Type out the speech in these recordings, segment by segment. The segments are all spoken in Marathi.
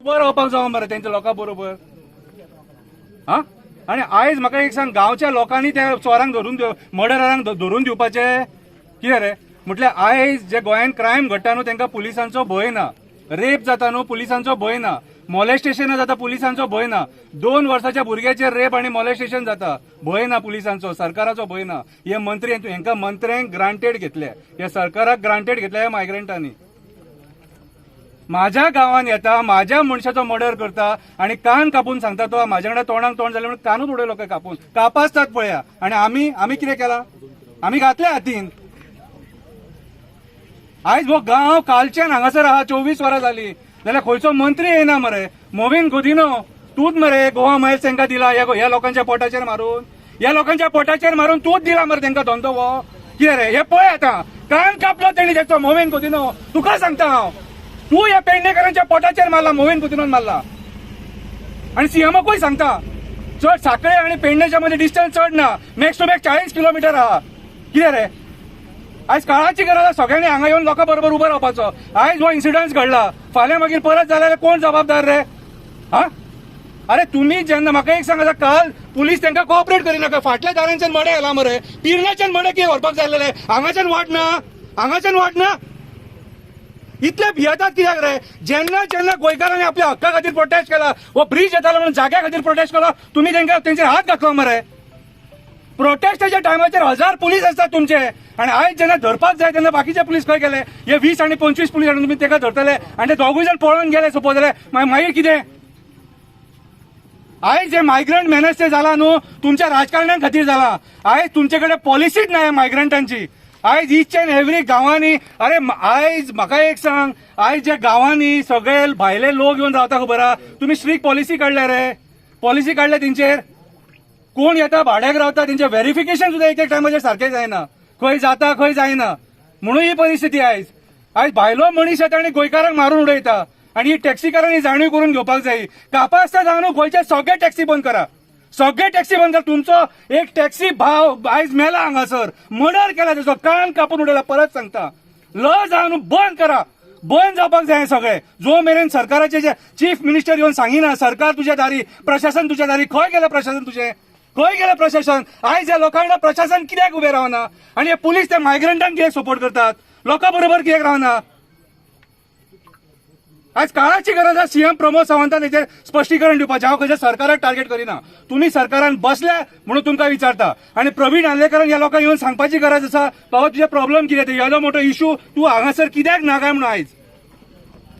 उबो हो, रावपाक जावं मरे तेंच्या लोकां बरोबर हा? आनी आयज म्हाका एक सांग गांवच्या लोकांनी त्या चोरांक धरून मर्डरांक धरून दिवपाचे कितें रे? म्हटल्यार आयज जे गोंयांत क्रायम घडटा न्हू तांकां पुलिसांचो भंय ना. रेप जाता न्हू पुलिसांचो भंय ना. मॉलेस्टेशन जाता पुलिसांचो भंय ना. दोन वर्साच्या भुरग्याचेर रेप आनी मॉलेस्टेशन जाता. भंय ना पुलिसांचो सरकाराचो भंय ना. हे मंत्री हांकां मंत्र्यांक ग्रांटेड घेतले. हे सरकाराक ग्रांटेड घेतले ह्या मायग्रंटांनी माझ्या गावान येता माझ्या मनशाचो मर्डर करता आणि कान कापून सांगता तो माझ्या कडेन तोंडाक तोंड जालें म्हणून कानूच उडयलो काय कापून. कापासतात पळया. आणि आम्ही आम्ही कितें केला? आम्ही घातले हातीन आयज हो गांव कालच्यान हांगासर आहा चोवीस वरां जालीं जाल्यार खंयचो मंत्री येना मरे. मोविन गुदिनो तूच मरे गोवा महेश तांकां दिला. ह्या ह्या लोकांच्या पोटाचेर मारून. ह्या लोकांच्या पोटाचेर मारून तूच दिला मरे तांकां धंदो हो. कितें रे? हे पळय आतां. कान कापलो तेणी त्याचो मोविन गुदिनो. तुका सांगता हांव. तू या पेडणेकरांच्या पोटाचेर मारला मोहीन गुदिनोन मारला. आणि सीएमकूय सांगता? चड साखळे आणि पेडणेच्या मध्ये डिस्टन्स चड ना. मॅक्स टू मॅक्स चाळीस किलोमीटर आहा कितें रे? आयज काळाची गरज आसा सगळ्यांनी हांगा येवन लोकां बरोबर उबो रावपाचो आयज हो इन्सिडंट घडला फाल्यां मागीर परत जाल्यार कोण जबाबदार रे? हा? अरे तुम्ही जेन्ना म्हाका एक सांग काल पुलीस तांकां कोऑपरेट करिनाका फाटल्या दारांच्यान मडे येला मरे. पिरणाच्यान मडे कितें व्हरपाक जाय हांगाच्यान वाट ना. हांगाच्यान वाट ना. इतले भियेतात कित्याक रे जेन्ना जेन्ना गोंयकारांनी आपल्या हक्का खातीर प्रोटेस्ट केला वो ब्रिज येतालो म्हणून जाग्या खातीर प्रोटेस्ट केलो तुमी तेंका तेंचेर हात घातलो मरे. प्रोटेस्टाच्या टायमाचेर हजार पुलीस असतात तुमचे. आणि आयज जेन्ना धरपाक जाय तेन्ना बाकीचे पुलीस खंय गेले? हे वीस आणि पंचवीस पुलीस हाडून तुमी तेका धरतले. आणि ते दोगूय जण पळून गेले सपोज जाल्यार मागीर कितें? आयज जे मायग्रंट मॅनेज ते जाला न्हू तुमच्या राजकारण्यां खातीर जाला आयज तुमचे कडेन पॉलिसीच ना मायग्रंटांची आयज इच अँड एव्हरी गांवांनी अरे आयज म्हाका एक सांग आयज ज्या गांवांनी सगळे भायले लोक येवन रावता खबर आहा तुमी स्ट्रीक पॉलिसी काडल्या रे. पॉलिसी काडल्या तेंचेर? कोण येता? भाड्याक रावता? तेंचे व्हेरिफिकेशन सुद्धा एक एक टायमाचेर सारखें जायना. खंय जाता खंय जायना. म्हणून ही परिस्थिती आयज. आयज भायलो मनीस येता आनी गोंयकारांक मारून उडयता. आनी ही टॅक्सीकारांनी जाणीव करून घेवपाक जाय. कापास्ता जावन गोंयचे सगळे टॅक्सी बंद करा. सगळे टॅक्सी बंद करा तुमचो एक टॅक्सी भाव आयज मेला हांगासर मर्डर केला तेजो कान कापून उडयला परत सांगता. ल जावन बंद करा. बंद जावपाक जाय सगळे. जो मेरेन सरकाराचे जे चीफ मिनिस्टर येवन सांगिना सरकार तुझ्या दारी प्रशासन तुझ्या दारी खंय गेलं प्रशासन तुझे? खंय गेलं प्रशासन? आयज ह्या लोकांना प्रशासन कित्याक उभे रावना? आणि हे पुलीस त्या मायग्रंटांक कित्याक सपोर्ट करतात? लोकां बरोबर कित्याक रावना? आज काळाची गरज आहे. सीएम प्रमोद सावंतान हेचेर स्पश्टीकरण दिवपाचें हांव खंयच्या सरकाराक टार्गेट करिना? तुमी सरकारान बसल्या म्हणून तुमकां विचारता. आनी प्रवीण आलेकरान ह्या लोकांक येवन सांगपाची गरज आसा बाबा तुजे प्रॉब्लेम कितें ते येदो मोठो इशू तूं हांगासर कित्याक ना काय म्हणून आयज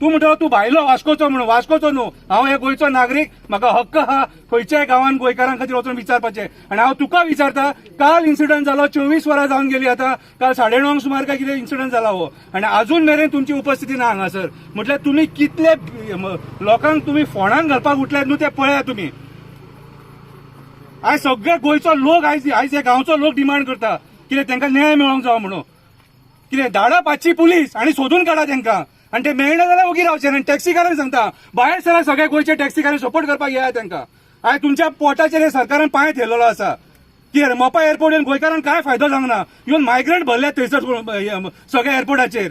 तूं म्हणटा तूं भायलो वास्कोचो म्हणून वास्कोचो न्हू हांव हे गोंयचो नागरीक म्हाका हक्क आहा खंयच्याय गांवांत गोंयकारां खातीर वचून विचारपाचें. आनी हांव तुका विचारता काल इन्सिडंट जालो चोवीस वरां जावन गेली आतां. काल साडे णवांक सुमार काय कितें इन्सिडंट जाला हो. आनी अजून मेरेन तुमची उपस्थिती ना हांगासर. म्हटल्यार तुमी कितले लोकांक तुमी फोंडान घालपाक उठल्यात न्हू ते पळया तुमी आयज सगळे गोंयचो लोक आयज आयज हे गांवचो लोक डिमांड करता. कितें तांकां न्याय मेळोंक जावो म्हणून. कितें धाडा पाचशी पुलीस आनी सोदून काडा तांकां. आणि ते मेळना जाल्यार ओगी रावचे. आनी टॅक्सीकारांक सांगता भायर सरा सगळे गोंयचे टॅक्सीकारांक सपोर्ट करपाक येया तांकां आयज तुमच्या पोटाचेर हे सरकारान पांय थेयलेलो आसा कितें रे मोपा एअरपोर्ट येवन गोंयकारांक काय फायदो जावंक ना? इवन मायग्रंट भरले थंयसर सगळ्या एअरपोर्टाचेर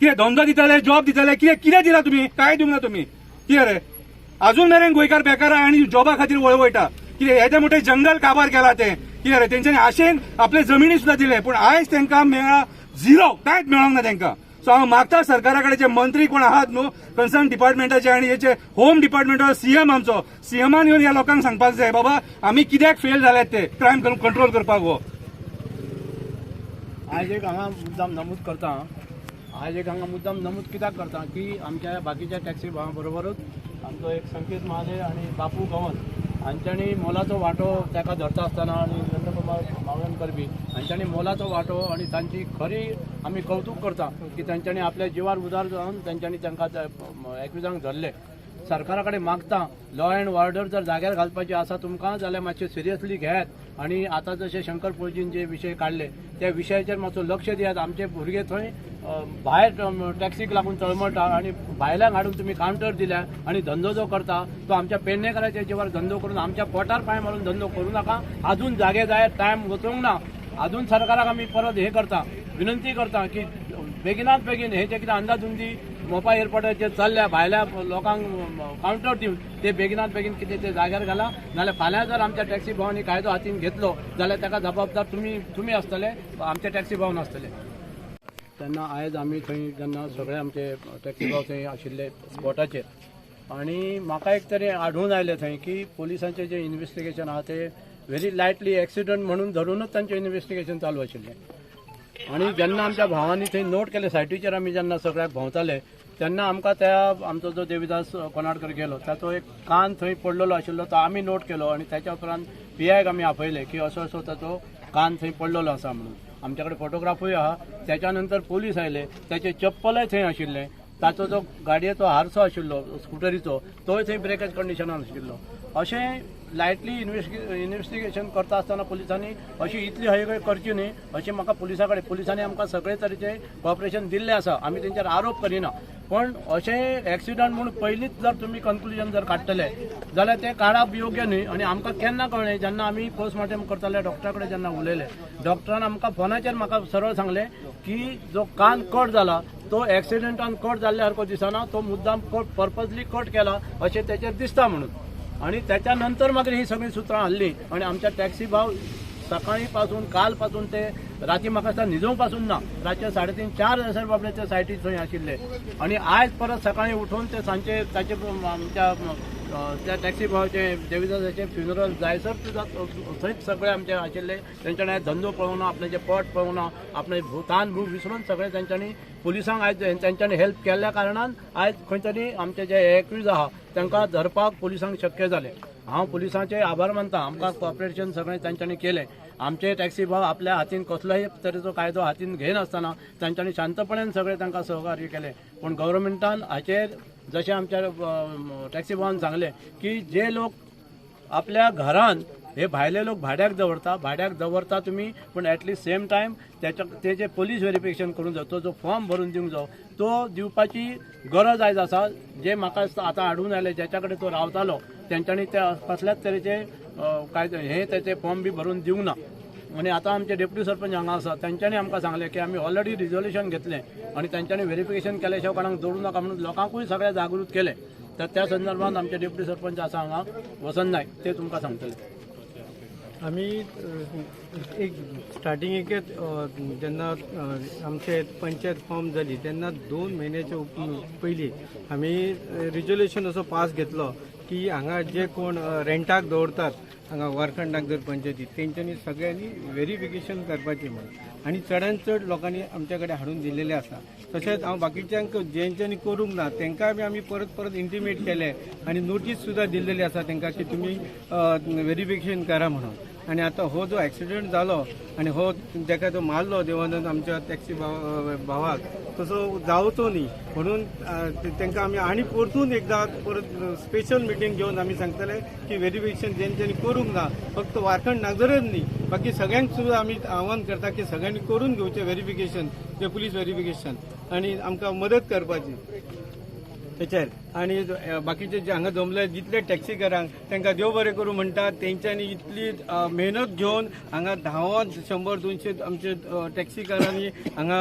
कितें धंदो दिताले जॉब दिताले कितें कितें दिला तुमी काय दिवंक ना तुमी कितें रे अजून मेरेन गोंयकार बेकार आनी जॉबा खातीर वळवयता. कितें येदे मोठे जंगल काबार केला ते. कितें रे तेंच्यांनी आशेन आपले जमिनी सुद्धा दिले पूण आयज तांकां मेळा झिरो कांयच मेळोंक ना तांकां सो हांव मागता सरकारा कडेन जे मंत्री कोण आहात न्हू कन्सर्न डिपार्टमेंटाचे आनी हेचे होम डिपार्टमेंटाचो सीएम आमचो सीएमान येवन ह्या लोकांक सांगपाक जाय बाबा आमी कित्याक फेल जाल्यात ते क्रायम कंट्रोल करपाक हो. आज एक हांगा मुद्दाम नमूद करता आज एक हांगा मुद्दाम नमूद कित्याक करता की आमच्या बाकीच्या टॅक्सी भावां बरोबरच आमचो एक संकेत महादेव आनी बापू गवत हांच्यानी मोलाचो वांटो ताका धरता आसतना आनी नंदकुमार मावळण करबी हांच्यानी मोलाचो वांटो आनी तांची खरी आमी कौतूक करता की तांच्यांनी आपल्या जिवार उदार जावन तांच्यांनी तांकां त्या एकविजांक धरले. सरकारा कडेन मागता लॉ अँड ऑर्डर जर जाग्यार घालपाची आसा तुमकां जाल्यार मातशें सिरियसली घेयात. आनी आतां जशे शंकर पळजीन जे विशय काडले त्या विशयाचेर मातसो लक्ष दियात आमचे भुरगे थंय भायर टॅक्सीक लागून तळमळटा आनी भायल्यांक हाडून तुमी कावंटर दिल्या आनी धंदो जो करता तो आमच्या पेडणेकाराच्या जिवार धंदो करून आमच्या पोटार पांय मारून धंदो करूं नाका. अजून जागे जाय टायम वचूंक ना. अजून सरकाराक आमी परत हे करता विनंती करता की बेगिनात बेगीन हे जे कितें अंदाज उंदी मोपा एअरपोर्टाचेर चल्ल्या भायल्या लोकांक कावंटर दिवन ते बेगिनात बेगीन कितें ते जाग्यार घाला. नाल्यार फाल्यां जर आमच्या टॅक्सी भवनी कायदो हातीन घेतलो जाल्यार ताका जबाबदार तुमी तुमी आसतले आमचे टॅक्सी भवन आसतले तेन्ना आयज आमी थंय जेन्ना सगळे आमचे टॅक्सी भाव थंय आशिल्ले स्पॉटाचेर आनी म्हाका एक तरी आढळून आयलें थंय की पोलिसांचे जें इन्व्हेस्टिगेशन आहा तें व्हेरी लायटली एक्सिडंट म्हणून धरूनच तांचें इन्व्हेस्टिगेशन चालू आशिल्लें. आनी जेन्ना आमच्या भावांनी थंय नोट केले सायटीचेर आमी जेन्ना सगळ्याक भोंवताले तेन्ना आमकां त्या आमचो जो देविदास कोनाडकर गेलो ताचो एक कान थंय पडलेलो आशिल्लो तो आमी नोट केलो आनी त्याच्या उपरांत पी आयक आमी आपयले की असो असो ताचो कान थंय पडलेलो आसा म्हणून. आमचे कडेन फोटोग्राफूय आहा. त्याच्या नंतर पोलीस आयले. त्याचे चप्पलय थंय आशिल्लें. ताचो जो गाडयेचो हारसो आशिल्लो स्कुटरीचो तोय थंय ब्रेकेज कंडिशनान आशिल्लो. अशें लायटली इन्व्हेस्टि इन्व्हेस्टिगेशन करता आसतना पुलिसांनी अशी इतली हयगय करची न्ही अशें म्हाका पुलिसा कडेन पुलिसांनी आमकां सगळे तरेचे कॉपरेशन दिल्लें आसा आमी तेंचेर आरोप करिना. पण असे एक्सिडंट म्हणून पयलींच जर तुमी कन्क्लुजन जर काडटले जाल्यार तें काडप योग्य न्ही आनी आमकां केन्ना कळ्ळें जेन्ना आमी पोस्टमॉर्टम करताले डॉक्टरा कडेन जेन्ना उलयले डॉक्टरान आमकां फोनाचेर म्हाका सरळ सांगलें की जो कान कट जाला तो ॲक्सिडंटान कट जाल्ल्या सारको दिसना तो मुद्दाम कट पर्पजली कट केला अशें तेचेर दिसता म्हणून. आणि त्याच्यानंतर नंतर मागीर ही सगळी सुत्रां हाडली आणि आमच्या टॅक्सी भाव सकाळी पासून काल पासून ते राती म्हाका दिसता न्हिजोवपासून ना रातचे साडेतीन चार हजार बाबडे ते सायटीर थंय आशिल्ले. आणि आज परत सकाळी उठून ते सांचे ताचे आमच्या त्या टॅक्सी भावाचे देविदासाचे फ्युनरल जायसर सुद्धा थंयच सगळे आमचे आशिल्ले तेंच्यानी धंदो पळोवना आपले जे पट पळोवना आपले भूतान भू विसरून सगळे तेंच्यांनी पुलिसांक आयज तेंच्यांनी हेल्प केल्ल्या कारणान आयज खंय तरी आमचे जे एक्यूज आहा तांकां धरपाक पुलिसांक शक्य जालें हांव पुलिसांचे आभार मानता. आमकां कॉपरेशन सगळें तांच्यांनी केलें. आमचे टॅक्सी भाव आपल्या हातीन कसलोय तरेचो कायदो हातीन घेनासतना तांच्यांनी शांतपणान सगळें तांकां सहकार्य केलें. पूण गव्हर्मेंटान हाचेर जशें आमच्या टॅक्सी भावान सांगलें की जे लोक आपल्या घरान हे भायले लोक भाड्याक दवरता भाड्याक दवरता तुमी पूण ॲटलिस्ट सेम टायम त्याच्या तेजे पोलीस व्हेरिफिकेशन करून जाय तो जो फॉर्म भरून दिवंक जाय तो दिवपाची गरज आयज आसा जे म्हाका आतां हाडून आयले ज्याच्या कडेन तो रावतालो तेंच्यांनी त्या कसल्याच तरेचे काय हे त्याचे फॉर्म बी भरून दिवंक ना. आणि आता आमचे डेप्युटी सरपंच हांगा आसा तेंच्यांनी आमकां सांगलें की आमी ऑलरेडी रिझोल्युशन घेतलें आणि तेंच्यांनी व्हेरिफिकेशन केल्या शिवाय कोणाक जोडू नाका म्हणून लोकांकूय सगळें जागृत केलें. तर त्या संदर्भात आमचे डेप्युटी सरपंच आसा हांगा वसंत नायक ते तुमकां सांगतले. आम्ही एक स्टार्टिंगेक जेन्ना आमचे पंचायत फॉर्म जाली तेन्ना दोन म्हयन्याच्या पयलीं आमी रिजोल्युशन असो पास घेतलो की हांगा जे कोण रेंटाक दवरतात हांगा वारखंडाक जर पंचायती. तेंच्यांनी सगळ्यांनी व्हेरिफिकेशन करपाचें म्हणून. आनी चडांत चड लोकांनी आमच्या कडेन हाडून दिलेले आसा तशेंच हांव बाकीच्यांक जेंच्यांनी करूंक ना तेंकां बी आमी परत परत इंटिमेट केले आनी नोटीस सुद्दां दिल्लेली आसा तेंकां की तुमी व्हेरिफिकेशन करा म्हणून. आनी आतां हो जो ॲक्सिडेंट जालो आनी हो तेका तो मारलो देवानंद आमच्या टॅक्सी भाव भावाक तसो जावचो न्ही म्हणून तांकां आमी आनी परतून एकदां परत स्पेशल मिटींग घेवन आमी सांगतले की व्हेरिफिकेशन जेंच्यांनी करूंक ना फक्त वारखंड नागरच न्ही बाकी सगळ्यांक सुद्दां आमी आव्हान करता की सगळ्यांनी करून घेवचें व्हेरिफिकेशन जे पुलीस व्हेरिफिकेशन आनी आमकां मदत करपाची. तेचेर आनी बाकीचे जे हांगा जमले जितले टॅक्सीकारांक तांकां देव बरें करूं म्हणटात तेंच्यांनी इतली मेहनत घेवन हांगा धांवोन शंबर दोनशे आमचे टॅक्सीकारांनी हांगा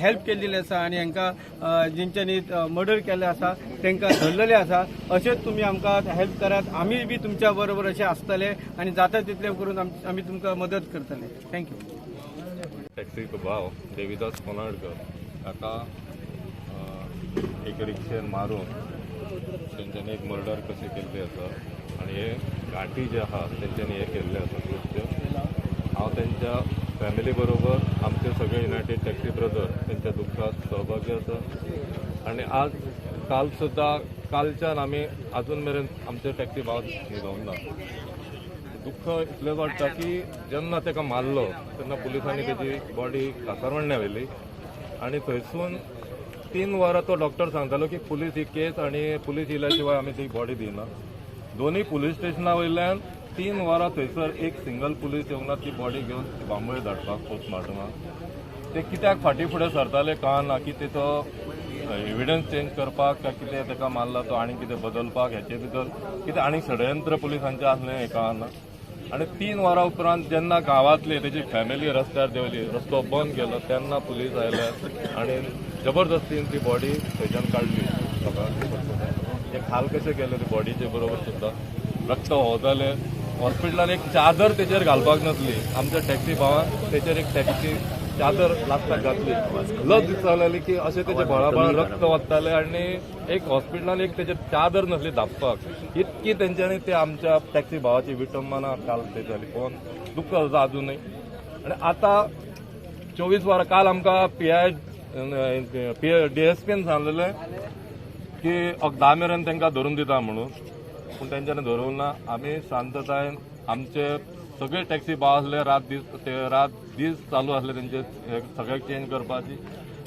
हेल्प केल्लेली आसा आनी हांकां जेंच्यांनी मर्डर केल्ले आसा तांकां धरलेले आसा अशेंच तुमी आमकां हेल्प करात. आमी बी तुमच्या बरोबर अशें आसतले आनी जाता तितलें करून आम- आमी तुमकां मदत करतले. थँक्यू टॅक्सी भाव देविदास कोनाडकर ताका एक रिक्षेन मारून तेंच्यांनी एक मर्डर कशी केल्ली आसा आनी हे घाटी जे आहा तेंच्यांनी हे केल्लें आसा कृत्य हांव तेंच्या फॅमिली बरोबर आमचे सगळे युनायटेड टॅक्सी ब्रदर तेंच्या दुख्खात सहभागी आसा आनी आज काल सुद्दां कालच्यान आमी आजून मेरेन आमचे टॅक्सी भाव न्हिदोंक ना दुःख इतलें वाडटा की जेन्ना ताका मारलो तेन्ना पुलिसांनी तेजी बॉडी कासारवण्या व्हेली आनी थंयसून तीन वरां तो डॉक्टर सांगतालो की पुलीस ही केस आनी पुलीस येयल्या शिवाय आमी ती बॉडी दिना दोनूय पुलीस स्टेशना वयल्यान तीन वरां थंयसर एक सिंगल पुलीस येवंक ना ती बॉडी घेवन बांबळे धाडपाक पोस्टमॉर्टमाक ते कित्याक फाटीं फुडें सरताले कळना की तेचो एविडन्स चेंज करपाक काय कितें ताका मारला तो आनी कितें बदलपाक हेचे भितर कितें आनी षडयंत्र पुलिसांचें आसलें हें कळना आनी तीन वरां उपरांत जेन्ना गांवांतली तेजी फॅमिली रस्त्यार देंवली रस्तो बंद केलो तेन्ना पुलीस आयले आनी जबरदस्तीन ती बॉडी थंयच्यान काडली सकाळी एक हाल कशें केले ते बॉडीचे बरोबर सुद्दां रक्त वताले हॉस्पिटलान एक चादर तेचेर घालपाक नासली. आमच्या टॅक्सी भावान तेचेर एक टॅक्सी चादर लास्टाक घातली. लज दिसताली की अशें तेचे बळाबळ रक्त वताले आनी एक हॉस्पिटलान एक तेचेर चादर नासली धापपाक इतकी तेंच्यांनी ते आमच्या टॅक्सी भावाची विटंबना काल ते जाली पळोवन दुख्ख जाता अजूनय आनी आतां चोवीस वरां काल आमकां पी आय डीएसपीन सांगलेलें की अक धा मेरेन तांकां धरून दिता म्हणून. पूण तेंच्यांनी धरून ना आमी शांततायेन आमचे सगळे टॅक्सी भाव आसले रात दीस ते रात दीस चालू आसले तेंचे हे सगळ्याक चेंज करपाची.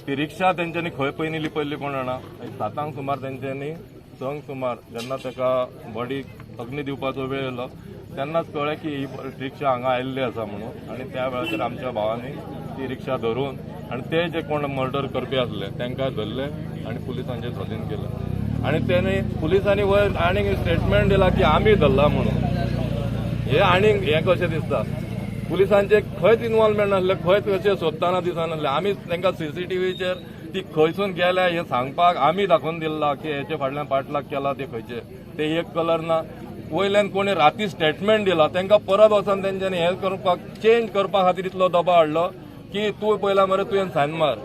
ती रिक्षा तेंच्यांनी खंय पयली लिपयल्ली कोण जाणा सातांक सुमार तेंच्यांनी संक सुमार जेन्ना ताका बॉडीक अग्नी दिवपाचो वेळ येयलो तेन्नाच कळ्ळें की ही रिक्षा हांगा आयिल्ली आसा म्हणून. आनी त्या वेळाचेर आमच्या भावांनी ती रिक्षा धरून आनी ते जे कोण मर्डर करपी आसले तांकां धरले आनी पुलिसांचे स्वाधीन केले. आनी तेणी पुलिसांनी वयर आनीक स्टेटमेंट दिला की आमी धरला म्हणून. हे आनीक हें कशें दिसता? पुलिसांचे खंयच इन्वॉल्वमेंट नासलें खंयच कशें सोदताना दिसनासले आमी तांकां सीसीटीव्हीचेर ती खंयसून गेल्या हें सांगपाक आमी दाखोवन दिला की हेचे फाटल्यान पाटलाग केला ते खंयचे. ते एक कलर ना. वयल्यान कोणी राती स्टेटमेंट दिला तांकां परत वचोन तेंच्यांनी हें करपाक चेंज करपा खातीर इतलो दबाव हाडलो. की तूं पयला मरे तुवें सायन मार.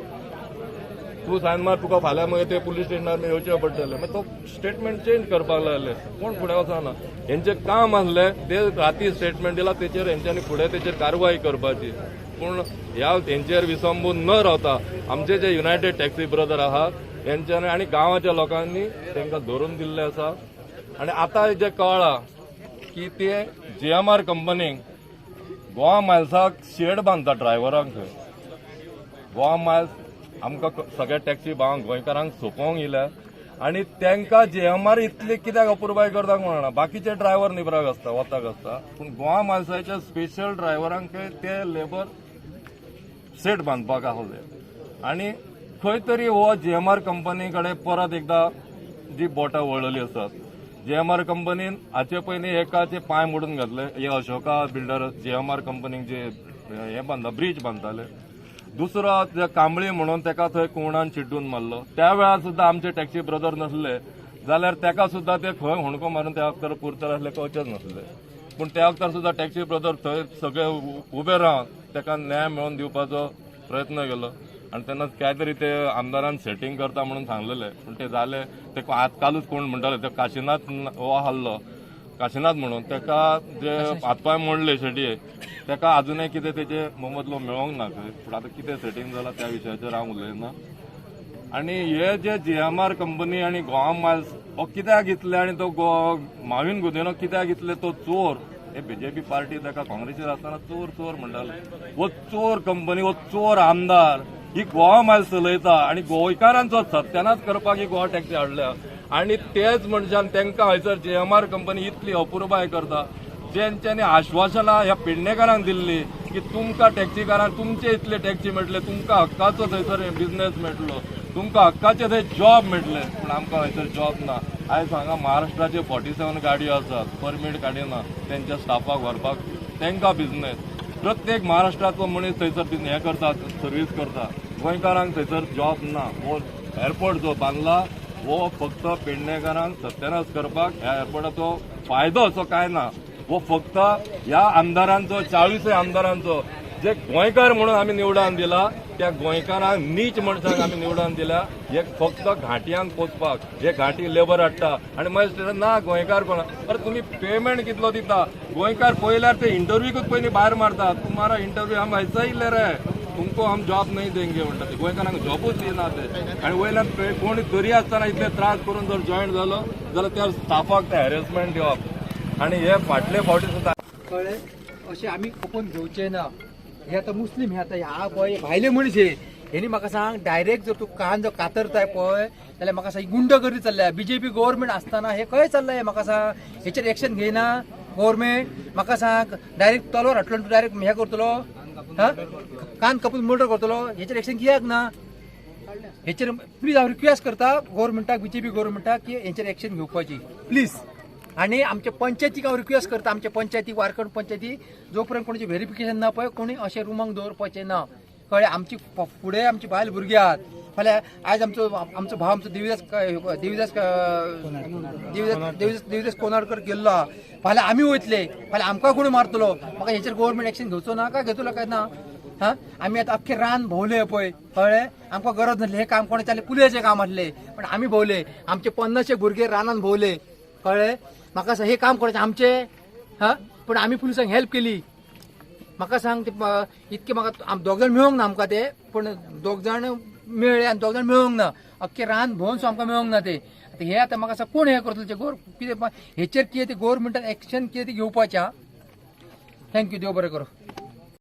तूं सायन मार तुका फाल्यां मागीर ते पुलीस स्टेशनार येवचें पडटलें. मागीर तो स्टेटमेंट चेंज करपाक लागले. कोण फुडें वचना? हेंचें काम आसलें ते राती स्टेटमेंट दिला तेचेर हेंच्यांनी फुडें तेचेर कारवाय करपाची. पूण ह्या हेंचेर विसंबून न रावता आमचे जे युनायटेड टॅक्सी ब्रदर आहात हेंच्यांनी आनी गांवाच्या लोकांनी तांकां धरून दिल्ले आसा आनी आतां जें कळ्ळां की ते जी एम आर कंपनीक गोवा मायल्साक शेड बांदता ड्रायव्हरांक थंय गोवा मायल्स आमकां सगळ्या टॅक्सी भावांक गोंयकारांक सोंपोवंक येयल्या. आनी तांकां जे एम आर इतले कित्याक अपुरबाय करता म्हणना बाकीचे ड्रायव्हर निबराक आसता वताक आसता. पूण गोवा मायल्साच्या स्पेशल ड्रायव्हरांक ते लेबर सेट बांदपाक आसले. आनी खंय तरी हो जी एम आर कंपनी कडेन परत एकदां जी बोटां वळली आसात. जी एम आर कंपनीन हाचे पयलीं एकाचे पांय मोडून घातले. हे Ashoka builder G M R कंपनीक जे हे बांदता ब्रिज बांदताले दुसरो कांबळी म्हणून ताका थंय कोणान चिड्डून मारलो. त्या वेळार सुद्दां आमचे टॅक्सी ब्रदर नसले. जाल्यार तेका सुद्दां ते खंय हुणको मारून त्या वक्तार पुरतर आसले कळचेच नसले. पूण त्या वक्तार सुद्दां टॅक्सी ब्रदर थंय सगळे उबे रावन ताका न्याय मेळोवन दिवपाचो प्रयत्न केलो. आनी तेन्ना काहीतरी तरी ते आमदारान सेटींग करता म्हणून सांगलेले पूण ते झाले ते आजकालच कोण म्हणटाले ते काशिनाथ हो हाल्लो. काशिनाथ म्हणून ताका जे हातपाय मोडले शेटये ताका अजूनय कितें तेजे मोबदलो मेळोंक ना खंय पूण आतां कितें सेटींग जाला त्या विशयाचेर हांव उलयना आनी हे जे जी एम आर कंपनी आनी गोवा मायल्स हो कित्याक घेतले आनी तो गो माविन गुदेनो कित्याक घेतले तो चोर. हे बीजेपी पार्टी ताका काँग्रेसीर आसतना चोर चोर म्हणटाले हो चोर कंपनी हो चोर आमदार. ही गोवा माल चलयता आनी गोंयकारांचो सत्यानाश करपाक ही गोवा टॅक्सी हाडल्या. आनी तेच मनशान तांकां हयसर जे एम आर कंपनी इतली अपुरबाय करता जेंच्यांनी आश्वासनां ह्या पेडणेकारांक दिल्ली की तुमकां टॅक्सीकारांक तुमचे इतले टॅक्सी मेळटले तुमकां हक्काचो थंयसर बिझनेस मेळटलो तुमकां हक्काचे थंय जॉब मेळटले पूण आमकां हयसर जॉब ना. आयज हांगा महाराष्ट्राचे फॉर्टी सेवन गाडयो आसात परमीट काडिना तेंच्या स्टाफाक व्हरपाक तांकां बिझनेस प्रत्येक महाराष्ट्राचो मनीस थंयसर हे हें करता सर्वीस करता. गोंयकारांक थंयसर जॉब ना. हो एअरपोर्ट जो बांदला हो फक्त पेडणेकारांक सत्यानाश करपाक ह्या एअरपोर्टाचो फायदो असो काय ना हो फक्त ह्या आमदारांचो चाळीसय आमदारांचो जे गोंयकार म्हणून आमी निवडान दिला त्या गोंयकारांक नीच मनशांक आमी निवडान दिल्या. हे फक्त घाटयांक पोचपाक हे घाटी लेबर हाडटा. आनी मागीर ना गोंयकार कोण. अरे तुमी पेमेंट कितलो दिता? गोंयकार पयल्यार ते इंटरव्यूकूच पयलीं भायर मारतात. तुम्हारा इंटरव्यू हम ऐसा इल्ले रे. तुमको हम जॉब नाही देंगे म्हणटा ते. गोंयकारांक जॉबूच दिना ते. आनी वयल्यान पे- कोणी तरी आसतना इतले त्रास करून जर जॉईन जालो जाल्यार त्या स्टाफाक ते हॅरेसमेंट दिवप. आनी हे फाटले फावटी सुद्दां कळ्ळें अशें आमी खपून घेवचे ना? हे आतां मुस्लीम हे आतां ह्या पळय भायले मनीस हे हेणी म्हाका सांग डायरेक्ट जर तूं कान जर कातरताय पळय जाल्यार म्हाका सांग गुंडगिरी चल्ल्या. बीजेपी गव्हर्मेंट आसतना हे खंय चल्लां म्हाका सांग? हेचेर एक्शन घेयना गव्हर्मेंट म्हाका सांग डायरेक्ट तलवार हाडटलो तूं डायरेक्ट हे करतलो? हा? कान कापून मर्डर करतलो हेचेर एक्शन कियाक ना. हेचेर प्लीज हांव रिक्वेस्ट करता गव्हर्मेंटाक बीजेपी गव्हर्मेंटाक की हेचेर एक्शन घेवपाची प्लीज आणि आमच्या पंचायतीक हांव रिक्वेस्ट करता आमच्या पंचायती वारकड पंचायती जो पर्यंत कोणाचे व्हेरिफिकेशन ना पळय कोणी अशें रुमांक दवरपाचें ना. कळ्ळे आमची फुडें आमची बायल भुरगीं आहात. फाल्यां आयज आमचो आमचो भाव आमचो देविदास देविदास देवीदास देविदास देविदास देविदास कोनाडकर गेल्लो. आहा फाल्यां आमी वयतले फाल्यां आमकां कोण मारतलो म्हाका हेचेर गव्हर्मेंट एक्शन घेवचो ना काय घेतलो काय ना? हा? आमी आतां अख्खे रान भोवले पळय कळ्ळे आमकां गरज नासली. हे काम कोणाचे पुलेचे काम आसलें पण आमी भोवले. आमचे पन्नासशे भुरगे रानान भोवले. कळ्ळे म्हाका सांग हे काम कोणाचे? आमचे? हा? पण आमी पुलिसांक हेल्प केली. म्हाका सांग ते इतके म्हाका दोग जाण मेळोंक ना आमकां ते पूण दोग जाण मेळ्ळे आनी दोग जाण मेळोंक ना. अख्खे रान भोवन सो आमकां मेळोंक ना ते. आतां हे आतां म्हाका सांग कोण हे करतलो गोर? कितें हेचेर कितें ते गव्हर्मेंटान एक्शन कितें ते घेवपाचें थँक्यू देव बरें करूं.